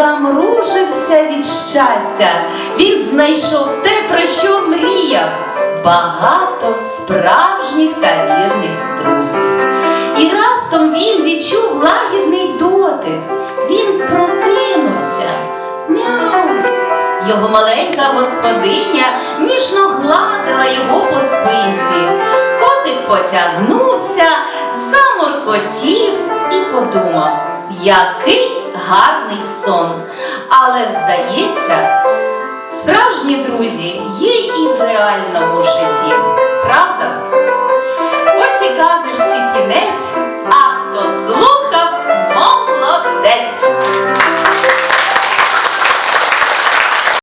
замружився від щастя. Він знайшов те, про що мріяв. Багато справжніх та вірних друзів. І раптом він відчув лагідний дотик. Він прокинувся. Мяу. Його маленька господиня ніжно гладила його по спинці. Котик потягнувся, заморкотів і подумав, який гарний сон. Але, здається, справжні друзі є і в реальному житті. Правда? Ось і казочці кінець.